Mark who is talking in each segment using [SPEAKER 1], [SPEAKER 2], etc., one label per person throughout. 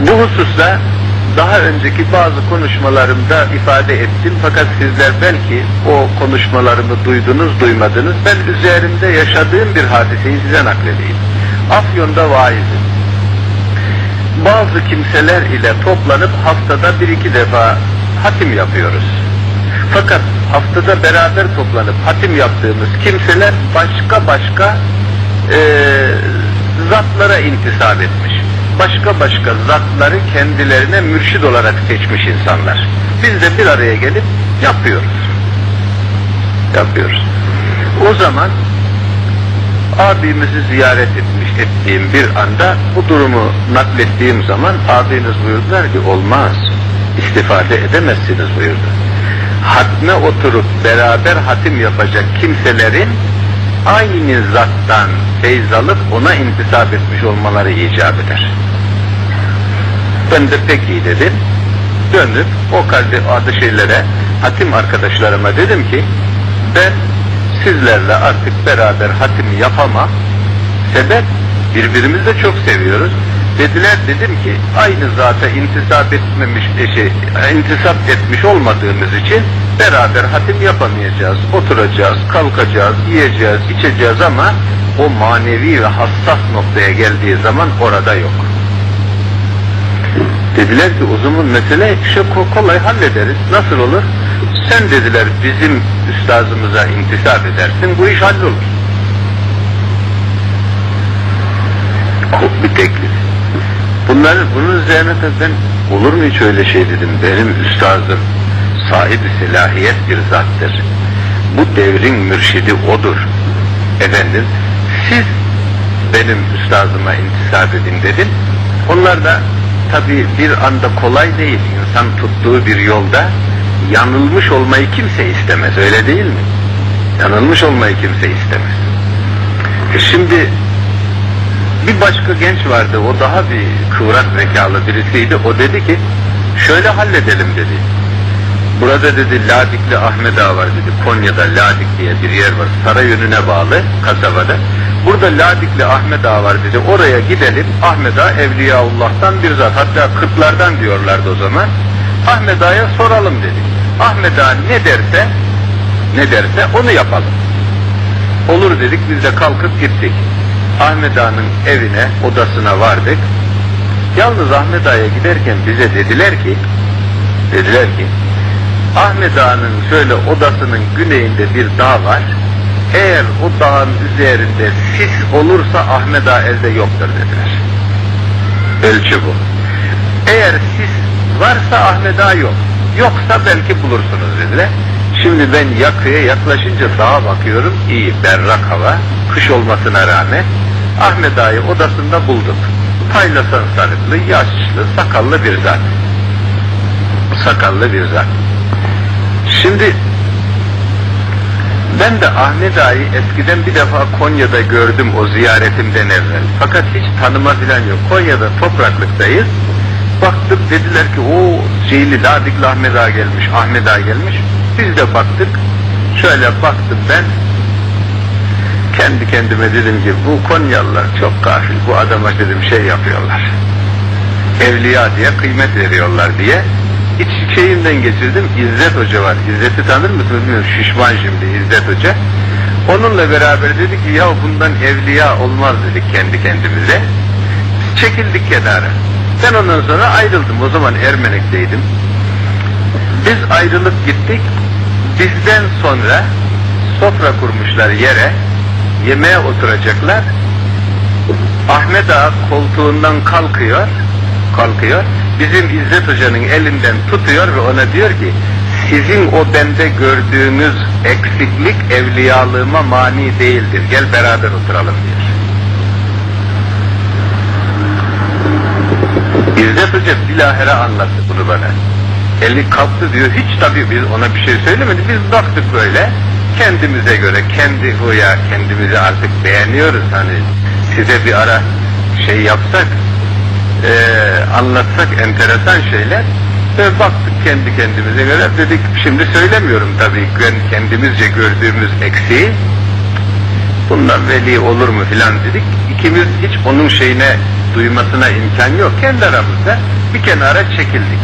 [SPEAKER 1] Bu hususta daha önceki bazı konuşmalarımda ifade ettim fakat sizler belki o konuşmalarımı duydunuz duymadınız. Ben üzerimde yaşadığım bir hadiseyi size nakledeyim. Afyon'da vaizim. Bazı kimseler ile toplanıp haftada bir iki defa hatim yapıyoruz. Fakat haftada beraber toplanıp hatim yaptığımız kimseler başka başka eee zatlara intisap etmiş. Başka başka zatları kendilerine mürşid olarak seçmiş insanlar. Biz de bir araya gelip yapıyoruz. Yapıyoruz. O zaman abimizi ziyaret etmiş ettiğim bir anda bu durumu naklettiğim zaman abimiz buyurdular ki olmaz istifade edemezsiniz buyurdu. Hatme oturup beraber hatim yapacak kimselerin aynı zattan feyz alıp ona intisap etmiş olmaları icap eder. Ben de peki dedim. Dönüp o kalbi adı şeylere, hatim arkadaşlarıma dedim ki ben sizlerle artık beraber hatim yapamam. Sebep birbirimizi de çok seviyoruz. Dediler dedim ki aynı zata intisap etmemiş şey, intisap etmiş olmadığımız için beraber hatim yapamayacağız. Oturacağız, kalkacağız, yiyeceğiz, içeceğiz ama o manevi ve hassas noktaya geldiği zaman orada yok. Dediler ki o zaman mesele ko- kolay hallederiz. Nasıl olur? Sen dediler bizim üstazımıza intisap edersin bu iş hallolur. bir teklif. Bunları bunun üzerine ben olur mu hiç öyle şey dedim. Benim üstazım sahibi selahiyet bir zattır. Bu devrin mürşidi odur. Efendim siz benim üstazıma intisap edin dedim. Onlar da tabi bir anda kolay değil. İnsan tuttuğu bir yolda yanılmış olmayı kimse istemez. Öyle değil mi? Yanılmış olmayı kimse istemez. E şimdi bir başka genç vardı, o daha bir kıvrak zekalı birisiydi. O dedi ki, şöyle halledelim dedi. Burada dedi Ladikli Ahmet Ağa var dedi. Konya'da Ladik diye bir yer var. Saray yönüne bağlı kasabada. Burada Ladikli Ahmet Ağa var dedi. Oraya gidelim. Ahmet Ağa Evliyaullah'tan bir zat. Hatta kırklardan diyorlardı o zaman. Ahmet Ağa'ya soralım dedi. Ahmet Ağa ne derse ne derse onu yapalım. Olur dedik biz de kalkıp gittik. Ahmet Ağa'nın evine, odasına vardık. Yalnız Ahmet Ağa'ya giderken bize dediler ki, dediler ki, Ahmet Ağa'nın şöyle odasının güneyinde bir dağ var. Eğer o dağın üzerinde sis olursa Ahmet Ağa evde yoktur dediler. Ölçü bu. Eğer sis varsa Ahmet Ağa yok. Yoksa belki bulursunuz dediler. Şimdi ben yakıya yaklaşınca dağa bakıyorum. iyi berrak hava. Kış olmasına rağmen Ahmet Ağa'yı odasında bulduk. Paylasan sarıklı, yaşlı, sakallı bir zat. Sakallı bir zat. Şimdi ben de Ahmet Ağa'yı eskiden bir defa Konya'da gördüm o ziyaretimden evvel. Fakat hiç tanıma filan yok. Konya'da topraklıktayız. Baktık dediler ki o Ceyli Ladikli Ahmet Ağa gelmiş, Ahmet Ağa gelmiş. Biz de baktık. Şöyle baktım ben. Kendi kendime dedim ki bu Konyalılar çok gafil. Bu adama dedim şey yapıyorlar. Evliya diye kıymet veriyorlar diye. İç şeyimden geçirdim. İzzet Hoca var. İzzet'i tanır mısınız bilmiyorum. Şişman şimdi İzzet Hoca. Onunla beraber dedik ki ya bundan evliya olmaz dedik kendi kendimize. Çekildik kenara. Ben ondan sonra ayrıldım. O zaman Ermenek'teydim. Biz ayrılıp gittik. Bizden sonra sofra kurmuşlar yere. Yemeğe oturacaklar. Ahmet Ağa koltuğundan kalkıyor. Kalkıyor. Bizim İzzet Hoca'nın elinden tutuyor ve ona diyor ki sizin o bende gördüğünüz eksiklik evliyalığıma mani değildir. Gel beraber oturalım diyor. İzzet Hoca bilahare anlattı bunu bana. Eli kalktı diyor, hiç tabii biz ona bir şey söylemedi. Biz baktık böyle, kendimize göre, kendi huya, kendimizi artık beğeniyoruz. Hani size bir ara şey yapsak, eee, anlatsak enteresan şeyler. Ve baktık kendi kendimize göre, dedik şimdi söylemiyorum tabii, kendimizce gördüğümüz eksiği, bundan veli olur mu filan dedik. İkimiz hiç onun şeyine duymasına imkan yok. Kendi aramızda bir kenara çekildik.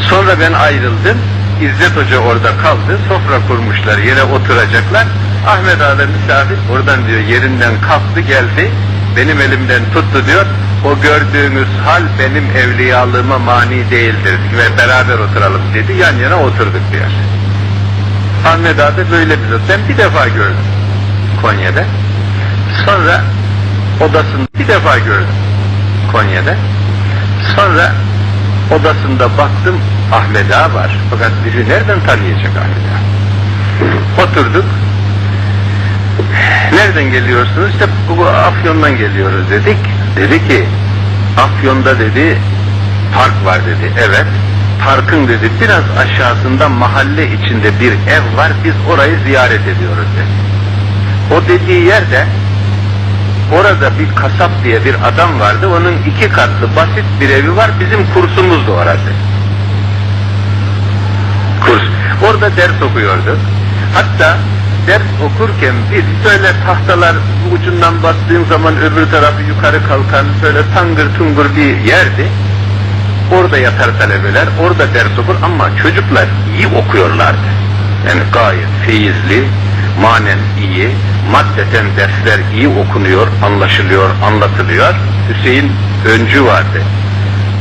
[SPEAKER 1] Sonra ben ayrıldım. İzzet Hoca orada kaldı. Sofra kurmuşlar. Yere oturacaklar. Ahmet Ağa'da misafir oradan diyor yerinden kalktı geldi. Benim elimden tuttu diyor. O gördüğünüz hal benim evliyalığıma mani değildir ve beraber oturalım dedi. Yan yana oturduk diyor. Ahmet Ağa'da böyle bir zat. Bir defa gördüm Konya'da. Sonra odasını bir defa gördüm Konya'da. Sonra odasında baktım Ahmet var. Fakat bizi nereden tanıyacak Ahmet? Oturduk. Nereden geliyorsunuz? İşte bu Afyon'dan geliyoruz dedik. Dedi ki Afyon'da dedi park var dedi. Evet. Parkın dedi biraz aşağısında mahalle içinde bir ev var. Biz orayı ziyaret ediyoruz dedi. O dediği yerde orada bir kasap diye bir adam vardı. Onun iki katlı basit bir evi var. Bizim kursumuzdu orası. Kurs. Orada ders okuyordu. Hatta ders okurken biz böyle tahtalar ucundan bastığın zaman öbür tarafı yukarı kalkan böyle tangır tungur bir yerdi. Orada yatar talebeler, orada ders okur ama çocuklar iyi okuyorlardı. Yani gayet feyizli, manen iyi, maddeten dersler iyi okunuyor, anlaşılıyor, anlatılıyor. Hüseyin Öncü vardı.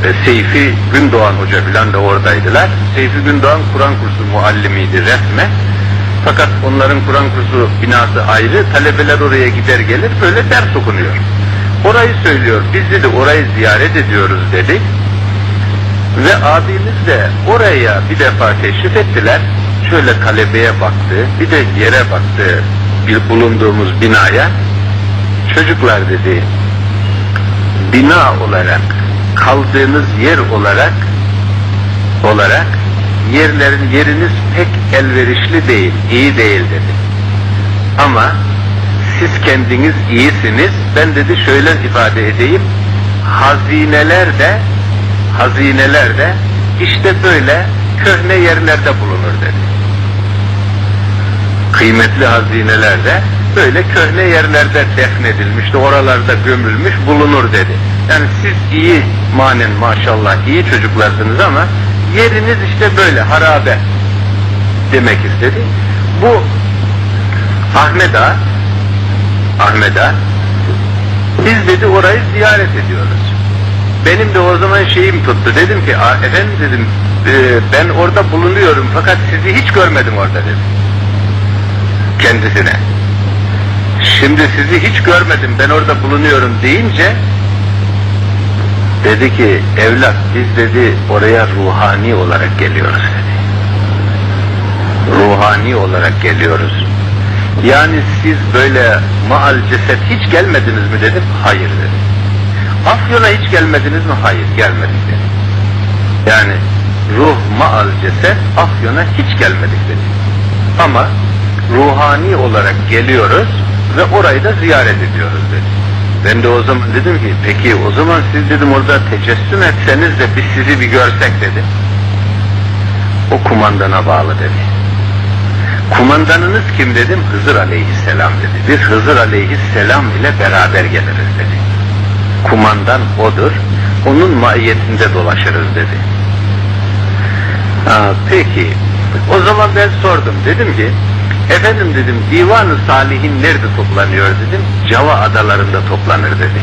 [SPEAKER 1] E, Seyfi Gündoğan Hoca filan da oradaydılar. Seyfi Gündoğan Kur'an kursu muallimiydi resme. Fakat onların Kur'an kursu binası ayrı, talebeler oraya gider gelir, böyle ders okunuyor. Orayı söylüyor, biz dedi orayı ziyaret ediyoruz dedi. Ve abimiz de oraya bir defa teşrif ettiler. Şöyle talebeye baktı, bir de yere baktı bir bulunduğumuz binaya. Çocuklar dedi, bina olarak, kaldığınız yer olarak, olarak yerlerin yeriniz pek elverişli değil, iyi değil dedi. Ama siz kendiniz iyisiniz. Ben dedi şöyle ifade edeyim. Hazineler de hazineler de işte böyle köhne yerlerde bulunur dedi. Kıymetli hazineler de böyle köhne yerlerde defnedilmiş de oralarda gömülmüş bulunur dedi. Yani siz iyi manen maşallah iyi çocuklarsınız ama yeriniz işte böyle harabe demek istedi. Bu Ahmet Ağa biz dedi orayı ziyaret ediyoruz. Benim de o zaman şeyim tuttu. Dedim ki "Aa, efendim dedim "e, ben orada bulunuyorum fakat sizi hiç görmedim orada dedim. Kendisine. Şimdi sizi hiç görmedim ben orada bulunuyorum deyince dedi ki evlat biz dedi oraya ruhani olarak geliyoruz dedi. Ruhani olarak geliyoruz. Yani siz böyle maal ceset hiç gelmediniz mi dedim. Hayır dedi. Afyon'a hiç gelmediniz mi? Hayır gelmedik dedi. Yani ruh maal ceset Afyon'a hiç gelmedik dedi. Ama ruhani olarak geliyoruz ve orayı da ziyaret ediyoruz dedi. Ben de o zaman dedim ki peki o zaman siz dedim orada tecessüm etseniz de biz sizi bir görsek dedim. O kumandana bağlı dedi. Kumandanınız kim dedim? Hızır aleyhisselam dedi. Biz Hızır aleyhisselam ile beraber geliriz dedi. Kumandan odur. Onun maiyetinde dolaşırız dedi. Ha, peki. O zaman ben sordum. Dedim ki efendim dedim divanı salihin nerede toplanıyor dedim. Cava adalarında toplanır dedi.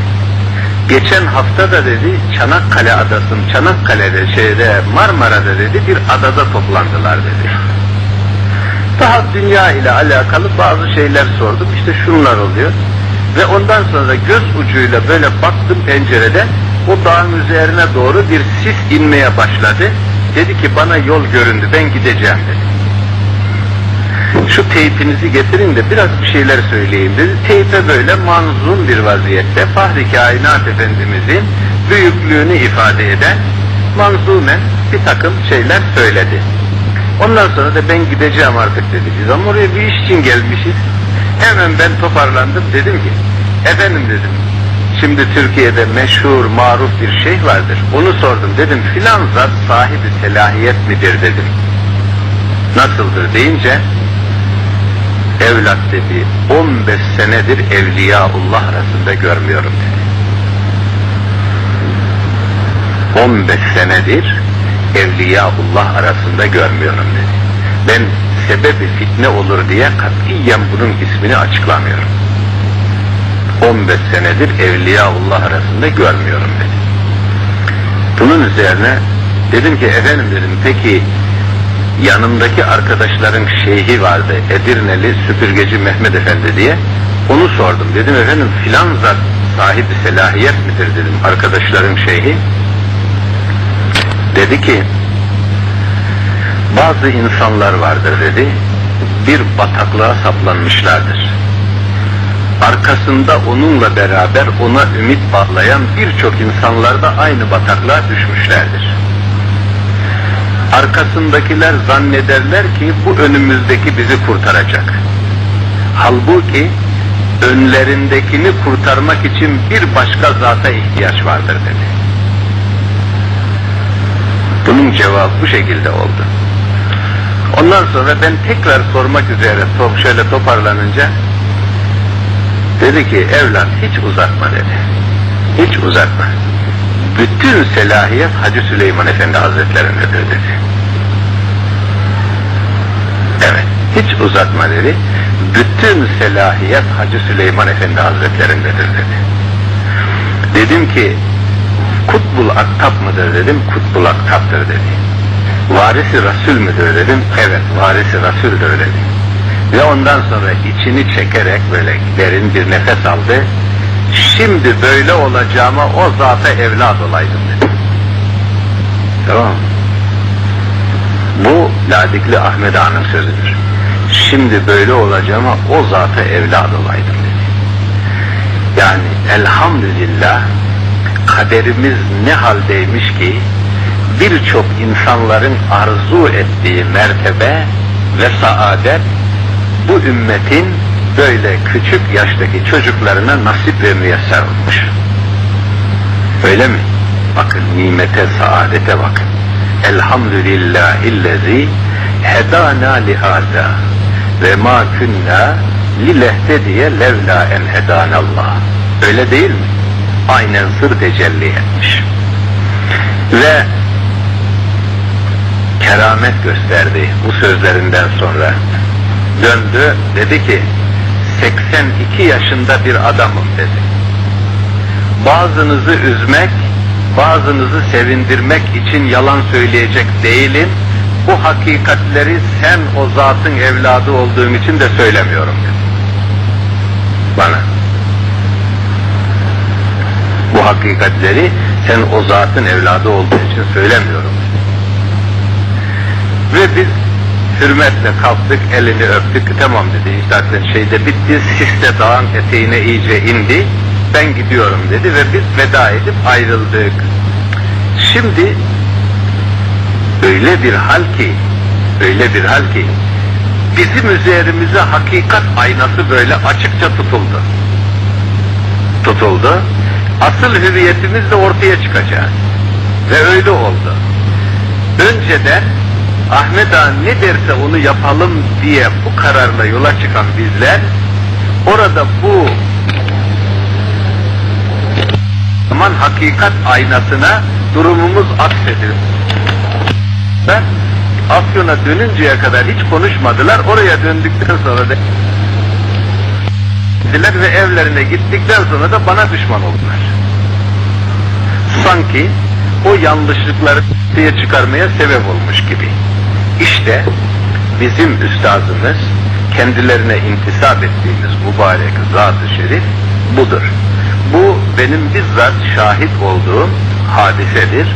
[SPEAKER 1] Geçen hafta da dedi Çanakkale adasın Çanakkale'de şeyde Marmara'da dedi bir adada toplandılar dedi. Daha dünya ile alakalı bazı şeyler sordum. İşte şunlar oluyor. Ve ondan sonra göz ucuyla böyle baktım pencerede o dağın üzerine doğru bir sis inmeye başladı. Dedi ki bana yol göründü ben gideceğim dedi. Şu teypinizi getirin de biraz bir şeyler söyleyeyim dedi. Teype böyle manzum bir vaziyette Fahri Kainat Efendimizin büyüklüğünü ifade eden manzumen bir takım şeyler söyledi. Ondan sonra da ben gideceğim artık dedi. Biz ama oraya bir iş için gelmişiz. Hemen ben toparlandım dedim ki efendim dedim şimdi Türkiye'de meşhur maruf bir şeyh vardır. Onu sordum dedim filan zat sahibi selahiyet midir dedim. Nasıldır deyince evlat dedi 15 senedir Evliyaullah arasında görmüyorum dedi. 15 senedir Evliyaullah arasında görmüyorum dedi. Ben sebebi fitne olur diye katiyen bunun ismini açıklamıyorum. 15 senedir Evliyaullah arasında görmüyorum dedi. Bunun üzerine dedim ki efendim dedim peki yanımdaki arkadaşların şeyhi vardı Edirneli süpürgeci Mehmet Efendi diye onu sordum. Dedim efendim filan zat sahibi selahiyet midir dedim arkadaşların şeyhi. Dedi ki bazı insanlar vardır dedi bir bataklığa saplanmışlardır. Arkasında onunla beraber ona ümit bağlayan birçok insanlar da aynı bataklığa düşmüşlerdir. Arkasındakiler zannederler ki bu önümüzdeki bizi kurtaracak. Halbuki önlerindekini kurtarmak için bir başka zata ihtiyaç vardır dedi. Bunun cevabı bu şekilde oldu. Ondan sonra ben tekrar sormak üzere top şöyle toparlanınca dedi ki evlat hiç uzatma dedi. Hiç uzatma. Bütün selahiyet Hacı Süleyman Efendi Hazretlerindedir dedi. Evet, hiç uzatma dedi. Bütün selahiyet Hacı Süleyman Efendi Hazretlerindedir dedi. Dedim ki Kutbul Aktap mıdır dedim, Kutbul Aktap'tır dedi. Varisi Rasul müdür dedim, evet varisi Rasul'dür dedi. Ve ondan sonra içini çekerek böyle derin bir nefes aldı. Şimdi böyle olacağıma o zata evlad olaydım dedi. Tamam? Bu Ladikli Ahmet Ağa'nın sözüdür. Şimdi böyle olacağıma o zata evlad olaydım dedi. Yani elhamdülillah kaderimiz ne haldeymiş ki birçok insanların arzu ettiği mertebe ve saadet bu ümmetin böyle küçük yaştaki çocuklarına nasip ve müyesser olmuş. Öyle mi? Bakın nimete, saadete bakın. Elhamdülillahillezî hedâna lihaza ve ma kunna lilehtediye levla en hedanallah. Öyle değil mi? Aynen sır tecelli etmiş. Ve keramet gösterdi bu sözlerinden sonra. Döndü dedi ki 82 yaşında bir adamım dedi. Bazınızı üzmek, bazınızı sevindirmek için yalan söyleyecek değilim. Bu hakikatleri sen o zatın evladı olduğum için de söylemiyorum dedi. Bana. Bu hakikatleri sen o zatın evladı olduğu için söylemiyorum. Ve biz hürmetle kalktık, elini öptük, tamam dedi, zaten şeyde bitti, sis de dağın eteğine iyice indi, ben gidiyorum dedi ve biz veda edip ayrıldık. Şimdi öyle bir hal ki, öyle bir hal ki, bizim üzerimize hakikat aynası böyle açıkça tutuldu. Tutuldu. Asıl hüviyetimiz de ortaya çıkacak. Ve öyle oldu. Önceden Ahmet Ağa ne derse onu yapalım diye bu kararla yola çıkan bizler orada bu zaman hakikat aynasına durumumuz atfedilir. Ben Afyon'a dönünceye kadar hiç konuşmadılar. Oraya döndükten sonra da gittiler ve evlerine gittikten sonra da bana düşman oldular. Sanki o yanlışlıkları diye çıkarmaya sebep olmuş gibi. İşte bizim üstazımız kendilerine intisap ettiğimiz mübarek zat-ı şerif budur. Bu benim bizzat şahit olduğum hadisedir